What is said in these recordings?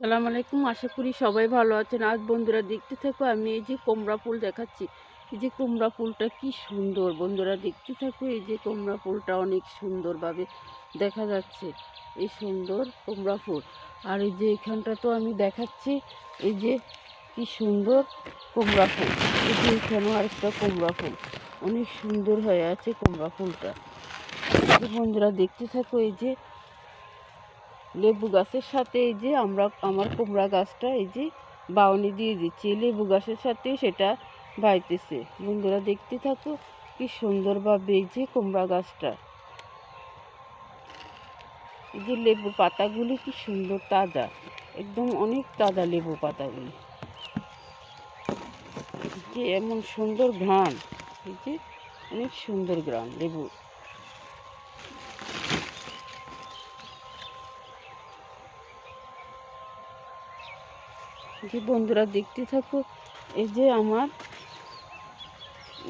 সালাম আলাইকুম। আশা করি সবাই ভালো আছেন। আজ বন্ধুরা দেখতে থাকো, আমি এই যে কুমড়া ফুল দেখাচ্ছি। এই যে কুমড়া ফুলটা কি সুন্দর বন্ধুরা দেখতে থাকো। এই যে কুমড়া ফুলটা অনেক সুন্দরভাবে দেখা যাচ্ছে। এই সুন্দর কুমড়া ফুল। আর এই যে এখানটা তো আমি দেখাচ্ছি, এই যে কি সুন্দর কুমড়া ফুল। এই যে এখানেও আরেকটা কুমড়া ফুল। অনেক সুন্দর হয়ে আছে কুমড়া ফুলটা। বন্ধুরা দেখতে থাকো, এই যে লেবু গাছের সাথে এই যে আমরা, আমার কুমড়া গাছটা এই যে বাউনি দিয়ে দিচ্ছি। লেবু গাছের সাথে সেটা বাইতেছে। বন্ধুরা দেখতে থাকো, কি সুন্দরভাবে এই যে কুমড়া গাছটা। এই যে লেবু পাতাগুলি কি সুন্দর তাজা, একদম অনেক তাজা লেবু পাতাগুলি। যে এমন সুন্দর ঘ্রাণ, এই যে অনেক সুন্দর ঘ্রাণ লেবু যে বন্ধুরা দেখতে থাকো, এই যে আমার,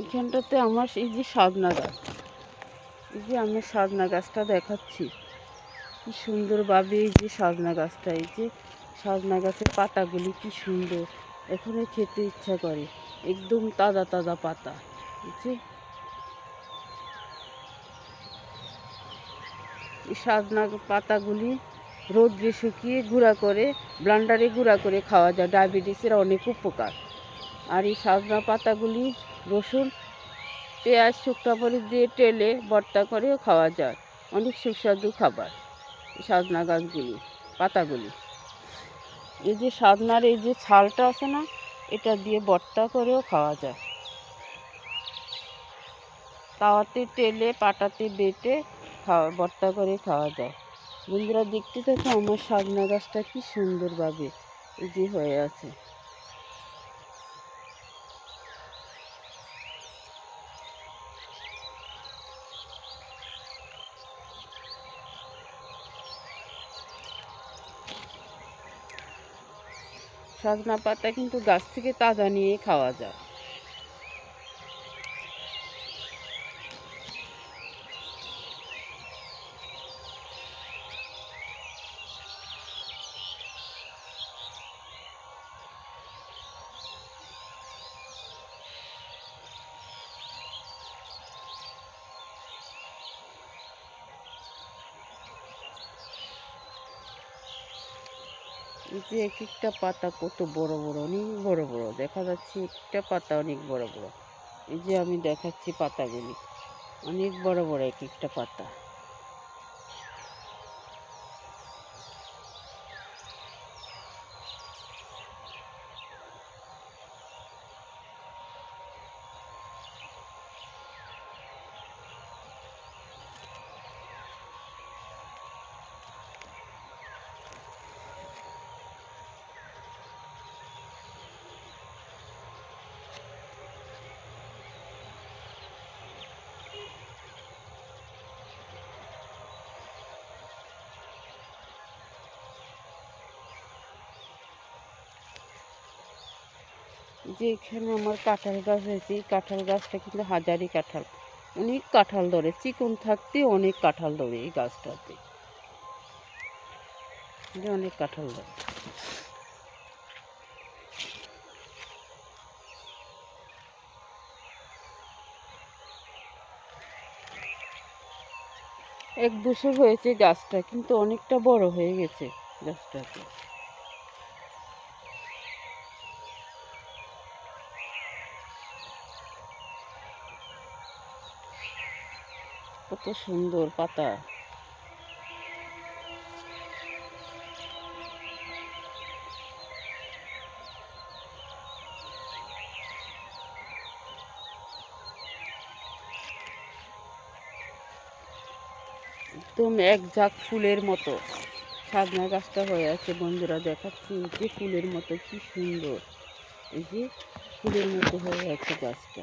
এখানটাতে আমার এই যে সাজনা গাছ। এই যে আমি সাজনা গাছটা দেখাচ্ছি। কি সুন্দরভাবে এই যে সাজনা গাছটা, এই যে সাজনা গাছের পাতাগুলি কি সুন্দর। এখনই খেতে ইচ্ছা করে, একদম তাজা তাজা পাতা যে। এই সাজনা পাতাগুলি রোদ্রে শুকিয়ে গুঁড়া করে ব্লান্ডারে গুঁড়া করে খাওয়া যায়। ডায়াবেটিসের অনেক উপকার। আর এই সাজনা পাতাগুলি, রসুন, পেঁয়াজ, শুকনো মরিচ দিয়ে টেলে ভর্তা করেও খাওয়া যায়। অনেক সুস্বাদু খাবার সাজনা গাছগুলি, পাতাগুলি। এই যে সাজনার এই যে ছালটা আছে না, এটা দিয়ে ভর্তা করেও খাওয়া যায়। তাওয়াতে তেলে পাটাতে বেটে খাওয়া, ভর্তা করে খাওয়া যায়। বন্ধুরা দেখতে থাকো আমার সাজনা গাছটা কি সুন্দরভাবে এই যে হয়ে আছে। সজনা পাতা কিন্তু গাছ থেকে তাজা নিয়ে খাওয়া যায়। যে এক একটা পাতা কত বড় বড়, অনেক বড় বড়। দেখা যাচ্ছে একটা পাতা অনেক বড় বড়। এই যে আমি দেখাচ্ছি পাতাগুলি। অনেক বড় বড় এক একটা পাতা। যে এখানে আমার কাঁঠাল গাছ হয়েছে, এই কাঁঠাল গাছটা কিন্তু হাজারি কাঁঠাল। অনেক কাঁঠাল ধরে, চিকন থাকতে অনেক কাঁঠাল ধরে এই গাছটাতে। অনেক কাঁঠাল ধরে। এক বছর হয়েছে গাছটা, কিন্তু অনেকটা বড় হয়ে গেছে গাছটাতে। কত সুন্দর পাতা। একদম এক ঝাঁক ফুলের মতো। সাজনা গাছটা হয়ে আছে, বন্ধুরা দেখাচ্ছি যে ফুলের মতো, কি সুন্দর। এই যে ফুলের মতো হয়ে আছে গাছটা।